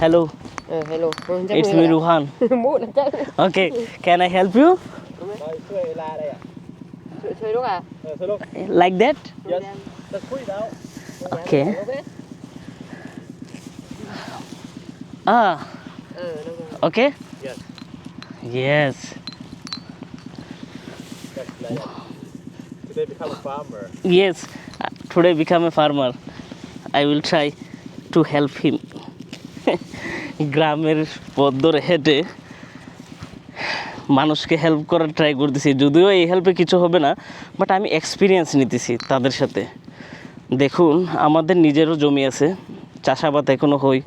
Hello. Uh, hello. It's me Ruhan. okay. Can I help you? Like that? Yes. Okay. Ah. Okay. Yes. Yes. Today become a farmer. Yes. Today become a farmer. I will try to help him. গ্রামের পথ ধরে হেঁটে মানুষকে help করার try করতেছি। যদিও এই হেল্পে কিছু হবে না বাট আমি এক্সপিরিয়েন্স নিতেছি তাদের সাথে। দেখুন, আমাদের নিজেরও জমি আছে, চাষাবাদ এখনও হই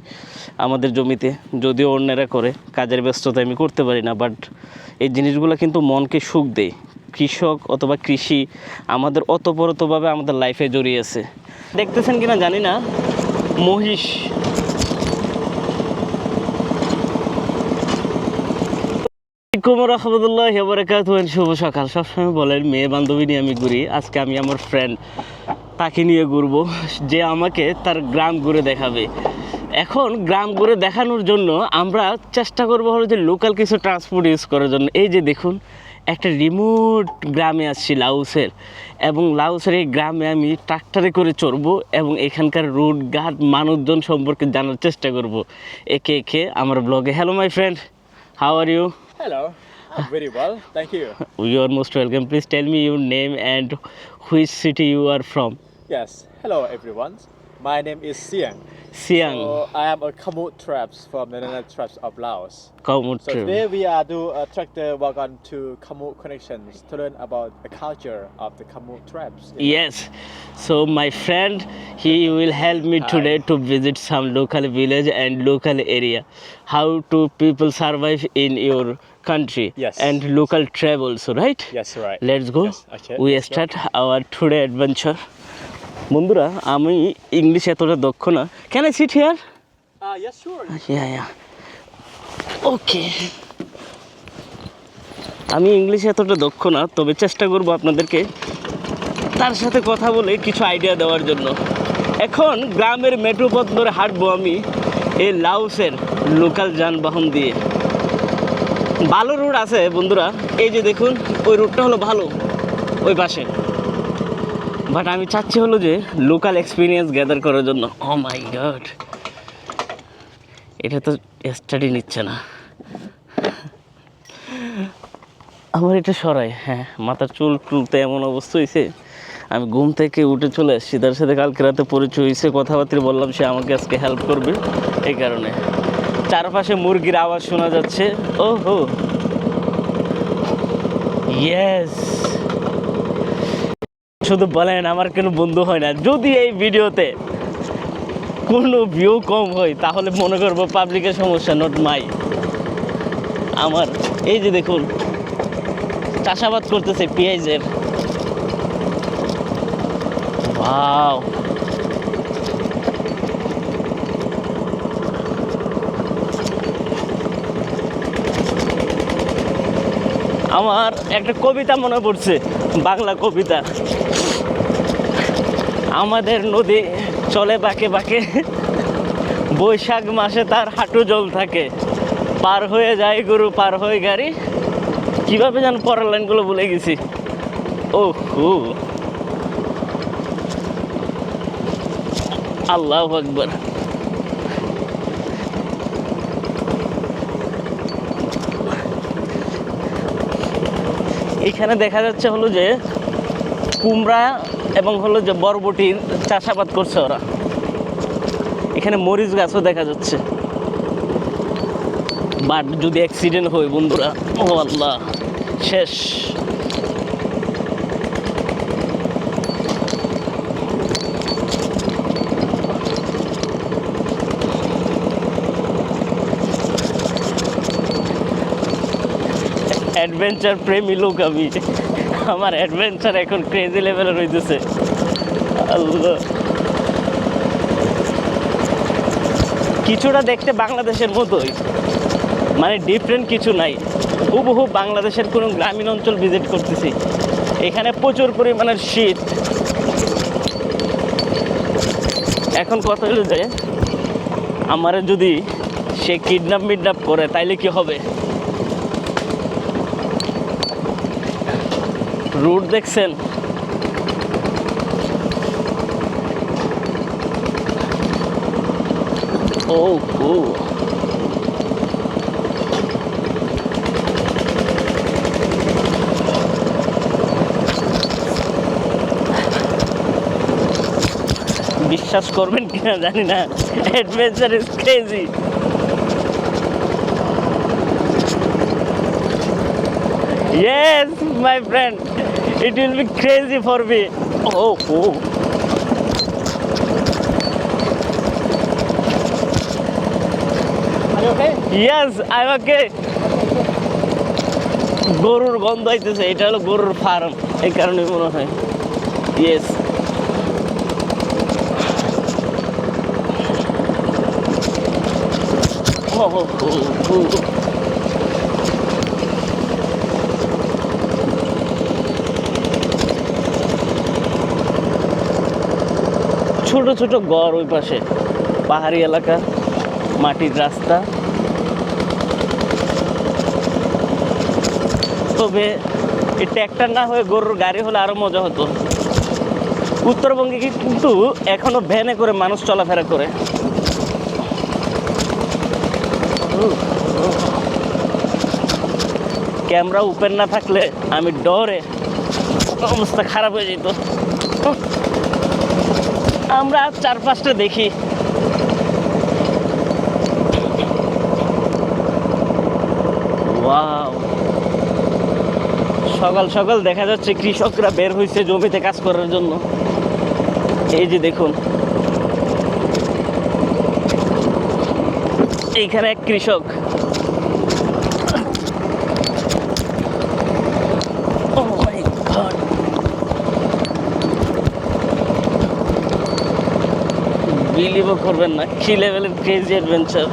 আমাদের জমিতে, যদিও অন্যেরা করে, কাজের ব্যস্ততা আমি করতে পারি না বাট এই জিনিসগুলো কিন্তু মনকে সুখ দেয়। কৃষক অথবা কৃষি আমাদের অতপরতভাবে আমাদের লাইফে জড়িয়ে আছে। দেখতেছেন কিনা জানি না, মহিষ। আসসালামাইকুম রহমতুল্লাহ বরকাত শুভ সকাল। সবসময় বলেন, মেয়ে বান্ধবী নিয়ে আমি ঘুরি। আজকে আমি আমার ফ্রেন্ড তাকে নিয়ে ঘুরবো, যে আমাকে তার গ্রাম ঘুরে দেখাবে। এখন গ্রাম ঘুরে দেখানোর জন্য আমরা চেষ্টা করব হলো যে লোকাল কিছু ট্রান্সপোর্ট ইউজ করার জন্য। এই যে দেখুন, একটা রিমোট গ্রামে আসছি লাউসের। এবং লাউসের এই গ্রামে আমি ট্রাক্টরে করে চড়বো এবং এখানকার রুট ঘাট মানুষজন সম্পর্কে জানার চেষ্টা করব। একে একে আমার ব্লগে hello my friend how are you Hello. I'm very well. Thank you. You are most welcome. Please tell me your name and which city you are from. Yes. Hello everyone my name is Siang Siang, so I am a Kamut Traps from the Nana Traps of Laos Kamut. so today we are do a tractor walk on to Kamut connections to learn about the culture of the Kamut Traps Yes. So my friend, he will help me today to visit some local village and local area. How to people survive in your country Yes. and local travel also, right? yes right Let's go. Yes, okay, We let's go. start our today adventure. বন্ধুরা আমি English এতটা দক্ষ না। Can I sit here okay আমি ইংলিশে এতটা দক্ষ না তবে চেষ্টা করব আপনাদেরকে তার সাথে কথা বলে কিছু আইডিয়া দেওয়ার জন্য। এখন গ্রামের মেট্রো পথ ধরে হাঁটবো আমি এই লাউসের লোকাল যানবাহন দিয়ে। ভালো রুট আছে বন্ধুরা এই যে দেখুন ওই রুটটা হলো ভালো ওই পাশে। বাট আমি চাচ্ছি হলো যে লোকাল এক্সপিরিয়েন্স গ্যাদার করার জন্য। ও মাই গড এটা তো স্টাডি নিচ্ছে না। আমার এটা সরাই হ্যাঁ মাথার চুল টুলতে এমন অবস্থা হয়েছে আমি ঘুম থেকে উঠে চলে আসছি। তার সাথে কালকে রাতে পরিচয় হয়েছে কথাবার্তা বললাম, সে আমাকে আজকে হেল্প করবে। এই কারণে। চারপাশে মুরগির আওয়াজ শোনা যাচ্ছে। ও হো ইয়েস শুধু বলেন, আমার কোনো বন্ধু হয় না। যদি এই ভিডিওতে কোনো ভিউ কম হয়, তাহলে মনে করব পাবলিকের সমস্যা নট মাই আমার, এই যে দেখুন, চাষাবাদ করতেছে পেঁয়াজের। ওয়াও আমার একটা কবিতা মনে পড়ছে, বাংলা কবিতা। আমাদের নদী চলে বাঁকে বাঁকে। বৈশাখ মাসে তার হাঁটু জল থাকে। পার হয়ে যায় গরু, পার হয়ে গাড়ি। কীভাবে যেন পরের লাইনগুলো বলে গেছি। ও হু। আল্লাহ আকবর। এখানে দেখা যাচ্ছে হলো যে কুমড়া এবং হলো যে বরবটির চাষাবাদ করছে ওরা। এখানে মরিচ গাছও দেখা যাচ্ছে। বাট যদি অ্যাক্সিডেন্ট হয় বন্ধুরা ও আল্লাহ শেষ। অ্যাডভেঞ্চার প্রেমী লোক আমি। আমার অ্যাডভেঞ্চার এখন ক্রেজি লেভেলে আল্লাহ। কিছুটা দেখতে বাংলাদেশের মতোই। মানে ডিফারেন্ট কিছু নাই। হুবহু বাংলাদেশের কোনো গ্রামীণ অঞ্চল ভিজিট করতেছি। এখানে প্রচুর পরিমাণের শীত এখন কথা হলো যে, আমার যদি সে কিডন্যাপ মিডন্যাপ করে, তাইলে কি হবে? রুট দেখছেন? ও ও। বিশ্বাস করবেন কিনা জানি না। Adventure is crazy Yes, my friend. It will be crazy for me. Oh, oh. Are you okay? Yes, I'm okay. গরুর গন্ধ আইতেছে এটা হলো গরুর ফার্ম এই কারণে মনে হয় ইয়েস ছোট ছোট গড় ওই পাশে। পাহাড়ি এলাকা, মাটির রাস্তা। তবে এই ট্র্যাক্টর না হয়ে গরুর গাড়ি হলে আরও মজা হতো। উত্তরবঙ্গে কিন্তু এখনও ভ্যানে করে মানুষ চলাফেরা করে। ক্যামেরা ওপেন না থাকলে আমি ডরে। অবস্থা খারাপ হয়ে যেত। আমরা চার পাঁচটা দেখি সকাল সকাল দেখা যাচ্ছে কৃষকরা বের হয়েছে জমিতে কাজ করার জন্য। এই যে দেখুন। এইখানে এক কৃষক। বিলিভও করবেন না কি লেভেলের crazy adventure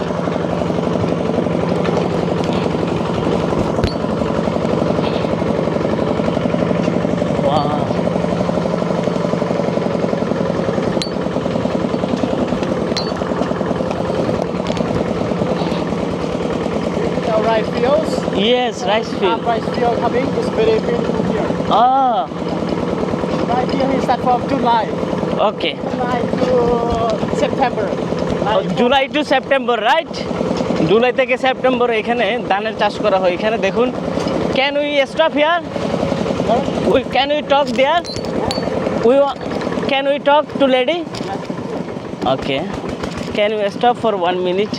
Now rice fields. Yes rice Uh, field rice field coming is very beautiful here. Ah Here we start from July. Okay July to September. July to September right July থেকে September এখানে ধানের চাষ করা হয়। এখানে দেখুন can we stop here we can we talk there we can we talk to lady okay can you stop for one minute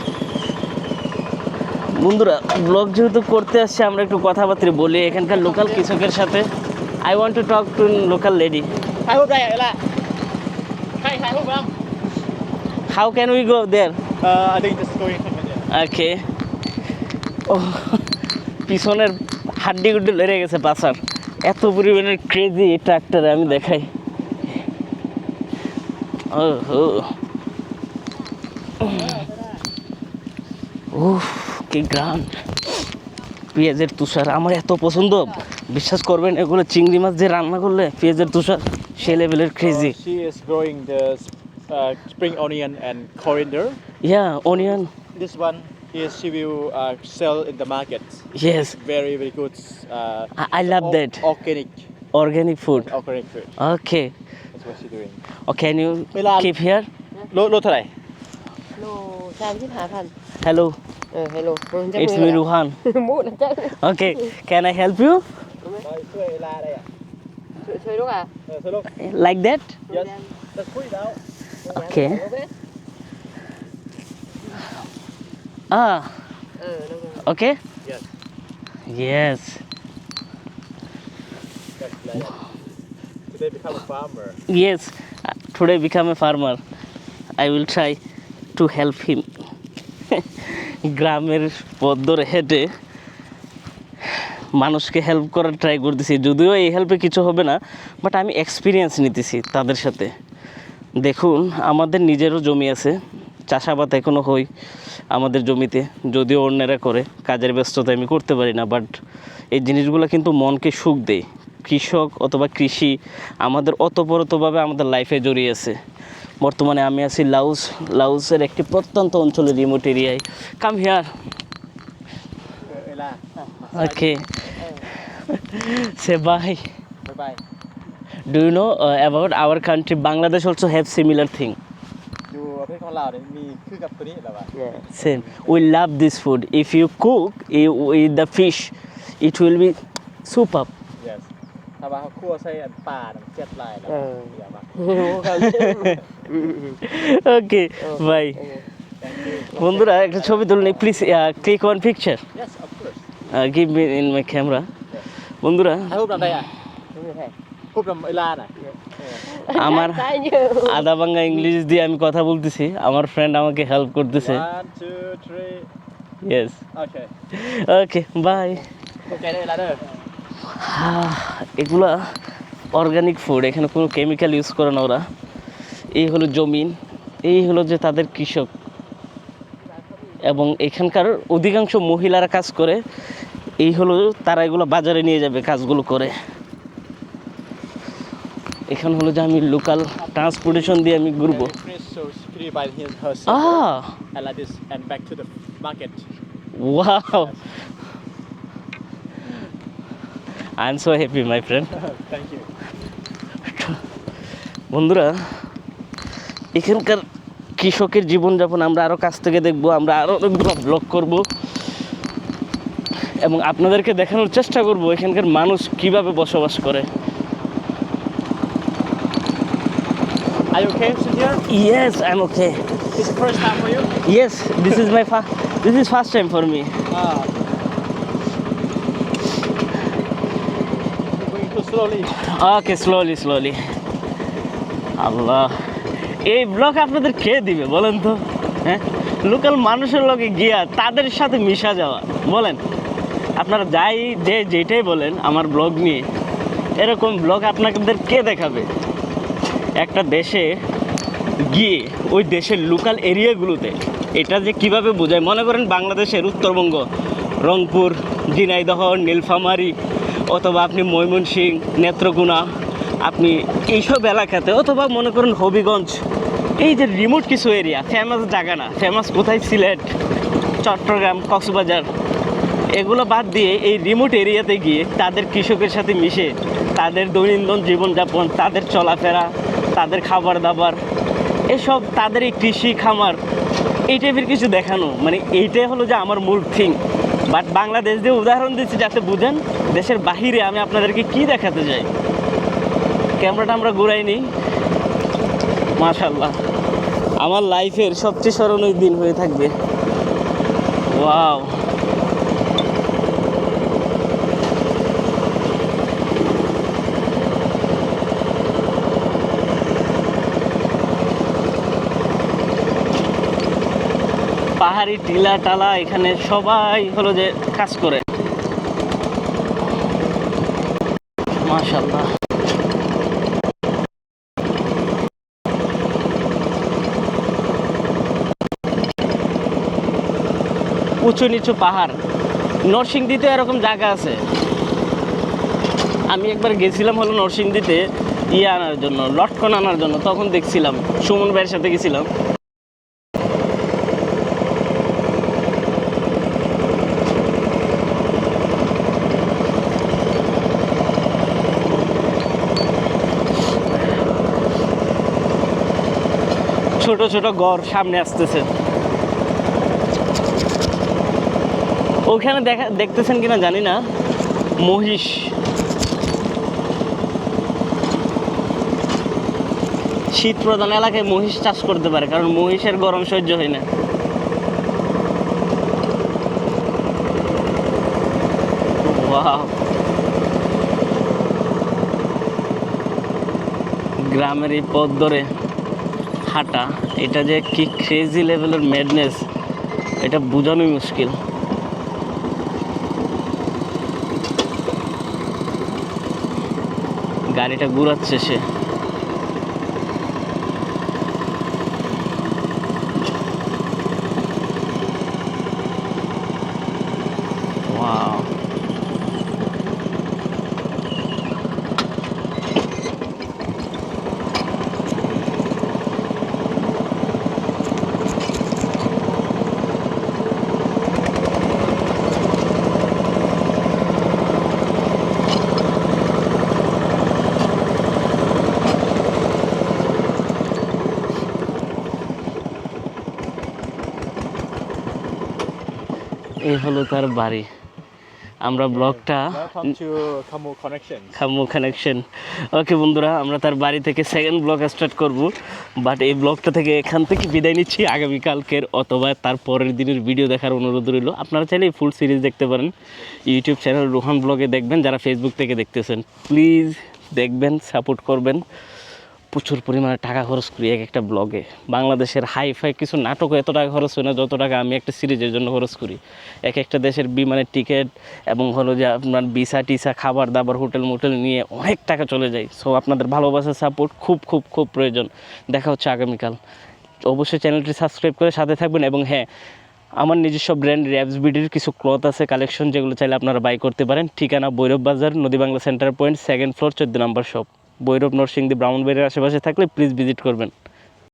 বন্ধুরা blog যেহেতু করতে আসছে, আমরা একটু কথাবার্তা বলি। এখানকার লোকাল কৃষকের সাথে lady hút đây là. Hai hai hút không? How can we go there Uh, I think just going from there. Okay ও পিছনের হাড্ডি গুড্ডি লেগে গেছে পাশার এত পরিমাণের ক্রেজি ট্রাক্টরে আমি দেখাই। ও হো উফ কি গ্রান পেঁয়াজের তুষার আমার এত পছন্দ। বিশ্বাস করবেন এগুলো চিংড়ি মাছ যে রান্না করলে পেঁয়াজের তুষার সে লেভেলের crazy Uh, she is growing the uh, spring onion and coriander. Yeah onion This one is she will uh, sell in the market. Yes Very very good. Uh, I- I love or- that. Organic, organic food organic food. Okay That's what she's doing. Oh, can you Milan. keep here? Lô lô thế này. โลสามสิบห้าพัน Hello, เออฮัลโหล it's me Ruhan. มูดนะจ๊ะ Okay, can I help you? Like that? Yes. Let's put it out. Okay. Ah. Okay? Yes. Yes. Today become a farmer. Yes. Today become a farmer. I will try to help him. Grammar for ধরে হেঁটে মানুষকে help করার try করতেছি। যদিও এই হেল্পে কিছু হবে না বাট আমি এক্সপিরিয়েন্স নিতেছি তাদের সাথে। দেখুন, আমাদের নিজেরও জমি আছে, চাষাবাদ এখনও হই আমাদের জমিতে, যদিও অন্যেরা করে, কাজের ব্যস্ততা আমি করতে পারি না বাট এই জিনিসগুলো কিন্তু মনকে সুখ দেয়। কৃষক অথবা কৃষি আমাদের অতপরতভাবে আমাদের লাইফে জড়িয়ে আছে। বর্তমানে আমি আছি লাউস, লাউসের একটি প্রত্যন্ত অঞ্চলের রিমোট এরিয়ায় come here Ella. Okay say bye Bye bye. Do you know uh, about our country? Bangladesh also have similar thing. อยู่ประเทศของเราเนี่ยมีคือกับตัวนี้เหรอวะ Same. We love this food. If you cook you, with the fish, it will be superb. yes ถ้าว่าเขาคั่วใส่อันปลาน้ำเจ็ดลายแล้ว เออ เดี๋ยวมา okay, bye. বন্ধুরা একটা ছবি তুলুন please click one picture yes of course give me in my camera বন্ধুরা আমার আদা Bangla English দিয়ে আমি কথা বলতেছি আমার ফ্রেন্ড আমাকে হেল্প করতেছে ইয়েস ওকে বাই এগুলা অর্গানিক ফুড এখানে কোনো কেমিক্যাল ইউজ করে না ওরা এই হলো জমিন এই হলো যে তাদের কৃষক এবং এখানকার অধিকাংশ মহিলারা কাজ করে এই হলো তারা এগুলো বাজারে নিয়ে যাবে কাজগুলো করে। এখানে হলো যে আমি লোকাল ট্রান্সপোর্টেশন দিয়ে আমি ঘুরবো। Wow I am so happy my friend thank you. বন্ধুরা এখানকার কৃষকের জীবনযাপন আমরা আরও কাছ থেকে দেখব আমরা আরও অনেকগুলো ব্লগ করব। এবং আপনাদেরকে দেখানোর চেষ্টা করব এখানকার মানুষ কীভাবে বসবাস করে। Are you okay the first time for you? Ah. Going too slowly. আল্লাহ এই ব্লগ আপনাদের কে দিবে, বলেন তো? হ্যাঁ? লোকাল মানুষের লগে গিয়া তাদের সাথে মিশা যাওয়া, বলেন। আপনারা যাই, যে যেটাই বলেন আমার ব্লগ নিয়ে, এরকম ব্লগ আপনাদের কে দেখাবে? একটা দেশে গিয়ে ওই দেশের লোকাল এরিয়াগুলোতে এটা যে কীভাবে বোঝায়? মনে করেন বাংলাদেশের উত্তরবঙ্গ, রংপুর, ঝিনাইদহ, নীলফামারী, অথবা আপনি ময়মনসিং নেত্রকোনা, আপনি এইসব এলাকাতে, অথবা মনে করেন হবিগঞ্জ এই যে রিমোট কিছু এরিয়া ফেমাস জায়গা না ফেমাস কোথায়? সিলেট, চট্টগ্রাম, কক্সবাজার। এগুলো বাদ দিয়ে এই রিমোট এরিয়াতে গিয়ে তাদের কৃষকের সাথে মিশে, তাদের দৈনন্দিন জীবনযাপন, তাদের চলাফেরা, তাদের খাবার দাবার এসব তাদের এই কৃষি খামার, এই টাইপের কিছু দেখানো। মানে এইটাই হলো যে আমার মূল থিং বাট বাংলাদেশ দিয়ে উদাহরণ দিচ্ছি যাতে বুঝেন, দেশের বাহিরে আমি আপনাদেরকে কি দেখাতে যাই ক্যামেরাটা আমরা ঘুরাই নিই। মাশাল্লাহ আমার লাইফের সবচেয়ে স্মরণীয় দিন হয়ে থাকবে। ওয়াও। পাহাড়ি টিলা টালা এখানে সবাই হলো যে কাজ করে। মাশাল্লাহ উঁচু নিচু পাহাড়। নরসিংদীতে এরকম জায়গা আছে। আমি একবার গেছিলাম হলো নরসিংদীতে ইয়ে আনার জন্য, লটকন আনার জন্য, তখন দেখছিলাম, সুমন ভাইয়ের সাথে গেছিলাম। ছোট ছোট ঘর সামনে আসতেছে। ওখানে দেখা দেখতেছেন কিনা জানি না। মহিষ। শীত প্রধান এলাকায় মহিষ চাষ করতে পারে, কারণ মহিষের গরম সহ্য হয় না. গ্রামের এই পথ ধরে হাঁটা, এটা যে কি ক্রেজি লেভেলের ম্যাডনেস এটা বোঝানোই মুশকিল। গাড়িটা ঘুরাচ্ছে সে। এই হলো তার বাড়ি। আমরা ব্লগটা খামু কানেকশন ওকে বন্ধুরা আমরা তার বাড়ি থেকে সেকেন্ড ব্লগ স্টার্ট করব। বাট এই ব্লগটা থেকে এখান থেকে বিদায় নিচ্ছি। আগামীকালকের অথবা তার পরের দিনের ভিডিও দেখার অনুরোধ রইল। আপনারা চাইলে ফুল সিরিজ দেখতে পারেন। ইউটিউব চ্যানেল রোহান ব্লগে দেখবেন যারা ফেসবুক থেকে দেখতেছেন। প্লিজ দেখবেন সাপোর্ট করবেন। প্রচুর পরিমাণে টাকা খরচ করি এক একটা ব্লগে। বাংলাদেশের হাই ফাই কিছু নাটকও এত টাকা খরচ হয় না, যত টাকা আমি একটা সিরিজের জন্য খরচ করি। এক একটা দেশের বিমানের টিকিট এবং হলো যে আপনার ভিসা টিসা, খাবার দাবার, হোটেল মোটেল নিয়ে অনেক টাকা চলে যায়। সো আপনাদের ভালোবাসার সাপোর্ট খুব খুব খুব প্রয়োজন। দেখা হচ্ছে আগামীকাল। অবশ্যই চ্যানেলটি সাবস্ক্রাইব করে সাথে থাকবেন এবং হ্যাঁ আমার নিজস্ব ব্র্যান্ড র্যাপস বিডির কিছু ক্লথ আছে কালেকশন যেগুলো চাইলে আপনারা বাই করতে পারেন। ঠিকানা বৈরব বাজার নদী Bangla centre point second floor চোদ্দ নম্বর শপ ভৈরব নরসিংদী ব্রাউনবাড়ির আশেপাশে থাকলে প্লিজ ভিজিট করবেন।